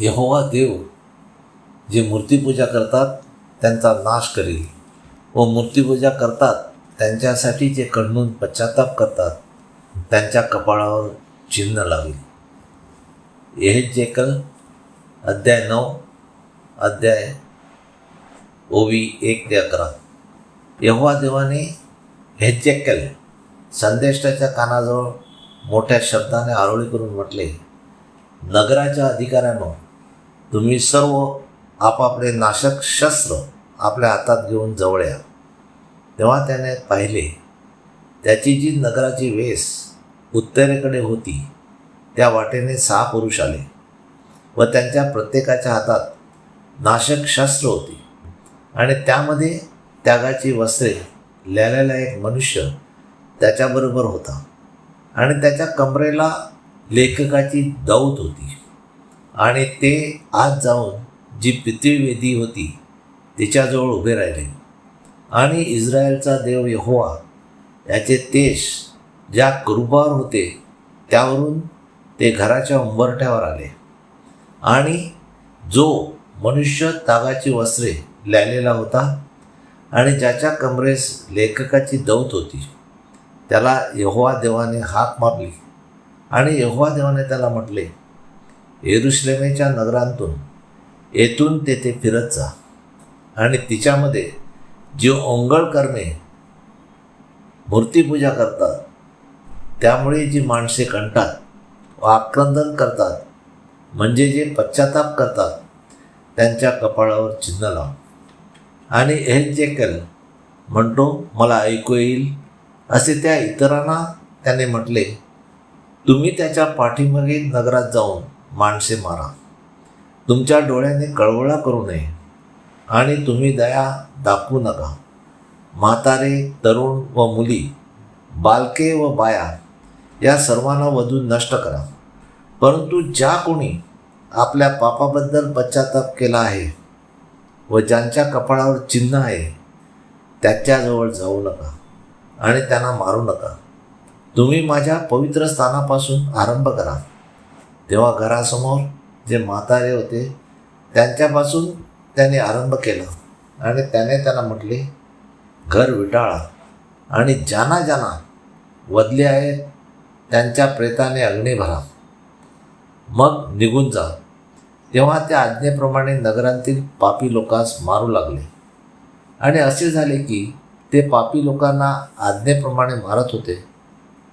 यहोवा देव जे मूर्तीपूजा करतात त्यांचा नाश करील. व मूर्तीपूजा करतात त्यांच्यासाठी जे कडून पश्चाताप करतात त्यांच्या कपाळावर चिन्ह लावेल. हे जे कल अध्याय नऊ अध्याय ओवी एक ते अकरा. यहोवा देवाने हेजेकेल संदेष्टाच्या कानाजवळ मोठ्या शब्दाने आरोळी करून म्हटले नगराच्या अधिकाऱ्यानं तुम्ही सर्व आपापले नाशक शस्त्र आपल्या हातात घेऊन जवळ या. तेव्हा त्याने पाहिले त्याची जी नगराची वेस उत्तरेकडे होती त्या वाटेने सहा पुरुष आले व त्यांच्या प्रत्येकाच्या हातात नाशक शस्त्र होती. आणि त्यामध्ये त्यागाची वस्त्रे लिहिलेला एक मनुष्य त्याच्याबरोबर होता. आणि त्याच्या कमरेला लेखकाची दौत होती. आणि ते आत जाऊन जी पितृवेदी होती तिच्याजवळ उभे राहिले. आणि इस्रायलचा देव यहोवा याचे तेश ज्या कुरुबावर होते त्यावरून ते घराच्या उंबरठ्यावर आले. आणि जो मनुष्य तागाची वस्त्रे लिहिलेला होता आणि ज्याच्या कमरेस लेखकाची दौत होती त्याला यहोवा देवाने हाक मारली. आणि यहोवा देवाने त्याला म्हटले येरुश्लेमेच्या नगरांतून येथून तेथे फिरत जा. आणि तिच्यामध्ये जी ओंगळ कर्मे मूर्तीपूजा करतात त्यामुळे जी माणसे कंटात व आक्रंदन करतात म्हणजे जे पश्चाताप करतात त्यांच्या कपाळावर चिन्ह लाव. आणि एल जे म्हणतो मला ऐकू येईल. असे त्या इतरांना त्याने म्हटले तुम्ही त्याच्या पाठीमागे नगरात जाऊन माणसे मारा. तुमच्या डोळ्याने कळवळा करू नये आणि तुम्ही दया दाखवू नका. म्हातारे तरुण व मुली बालके व बाया या सर्वांना वधून नष्ट करा. परंतु ज्या कोणी आपल्या पापाबद्दल पश्चाताप केला आहे व ज्यांच्या कपाळावर चिन्ह आहे त्याच्याजवळ जाऊ नका आणि त्यांना मारू नका. तुम्ही माझ्या पवित्र स्थानापासून आरंभ करा. तेव्हा घरासमोर जे म्हातारे होते त्यांच्यापासून त्याने आरंभ केला. आणि त्याने त्यांना म्हटले घर विटाळा. आणि ज्यांना ज्यांना वदले आहेत त्यांच्या प्रेताने अग्नी भरा. मग निघून जा. तेव्हा त्या आज्ञेप्रमाणे नगरांतील पापी लोकांस मारू लागले. आणि असे झाले की ते पापी लोकांना आज्ञेप्रमाणे मारत होते.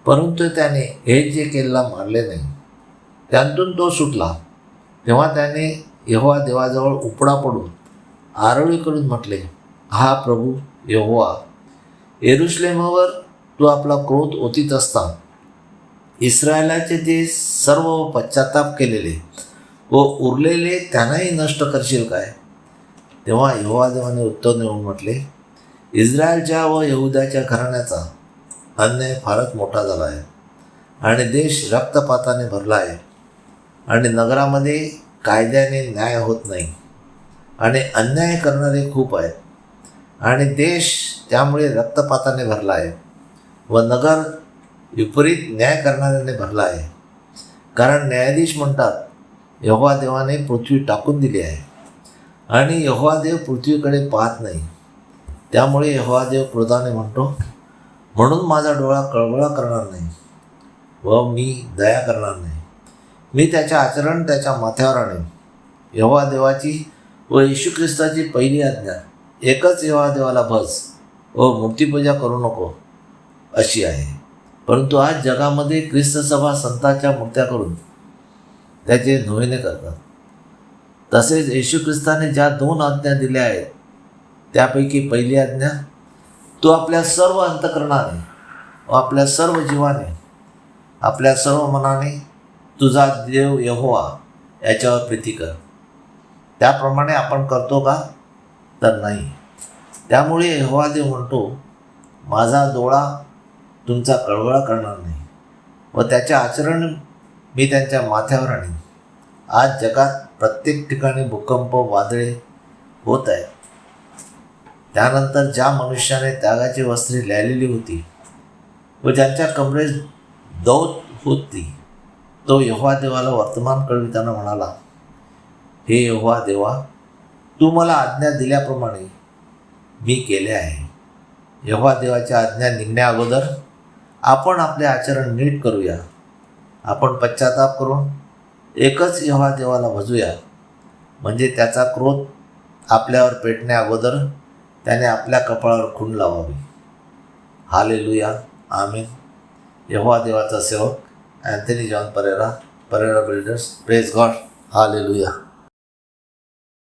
परंतु त्याने हे जे केलेला मारले नाही. त्यांतून तो सुटला. तेव्हा त्याने यहोवा देवाजवळ उपडा पडून आरोळी करून म्हटले हा प्रभू यहोवा एरुश्लेमावर तू आपला क्रोध ओतीत असता. इस्रायलाचे ते सर्व पश्चाताप केलेले व उरलेले त्यांनाही नष्ट करशील काय? तेव्हा यहोवादेवाने उत्तर देऊन म्हटले इस्रायलच्या व यहुद्याच्या घराण्याचा अन्याय फारच मोठा झाला आहे आणि देश रक्तपाताने भरला आहे. आणि नगरामध्ये कायद्याने न्याय होत नाही. आणि अन्याय करणारे खूप आहेत. आणि देश त्यामुळे रक्तपाताने भरला आहे. व नगर विपरीत न्याय करणाऱ्याने भरला आहे. कारण न्यायाधीश म्हणतात यहोवा देवाने पृथ्वी टाकून दिली आहे. आणि यहोवा देव पृथ्वीकडे पाहत नाही. त्यामुळे यहोवा देव क्रोधाने म्हणतो म्हणून माझा डोळा कळवळा करणार नाही. व मी दया करणार नाही. मी त्याच्या आचरण त्याच्या माथ्यावर आणेन. यव्हा देवाची व येशू ख्रिस्ताची पहिली आज्ञा. एकच यव्हा देवाला भज व मूर्तीपूजा करू नको. अशी आहे. परंतु आज जगामध्ये ख्रिस्त सभा संतांच्या मूर्त्या करून त्याचे नोवेने करतात. तसेच येशू ख्रिस्ताने ज्या दोन आज्ञा दिल्या आहेत त्यापैकी पहिली आज्ञा तो आपल्या सर्व अंतकरणाने व आपल्या सर्व जीवाने आपल्या सर्व मनाने तुझा देव यहोवा याच्यावर प्रीती कर. त्याप्रमाणे आपण करतो का? तर नाही. त्यामुळे यहोवा देव म्हणतो माझा डोळा तुमचा कळवळा करणार नाही व त्याचे आचरण मी त्यांच्या माथ्यावर आणीन. आज जगात प्रत्येक ठिकाणी भूकंप वादळे होत आहेत. त्यानंतर ज्या मनुष्याने त्यागाची वस्त्रे लिहिलेली होती व ज्यांच्या कमरेस दौत होती तो यहोवा देवाला वर्तमान कळविताना म्हणाला हे यहोवा देवा तू मला आज्ञा दिल्याप्रमाणे मी केले आहे. यहोवा देवाच्या आज्ञा निघण्या अगोदर आपण आपले आचरण नीट करूया. आपण पश्चाताप करून एकच यहोवा देवाला भजूया. म्हणजे त्याचा क्रोध आपल्यावर पेटण्या अगोदर त्याने आपल्या कपाळावर खूण लावावी. हालेलुया. आमीन. यहोवा देवाचा सेवक Anthony John Pereira Pereira builders praise God hallelujah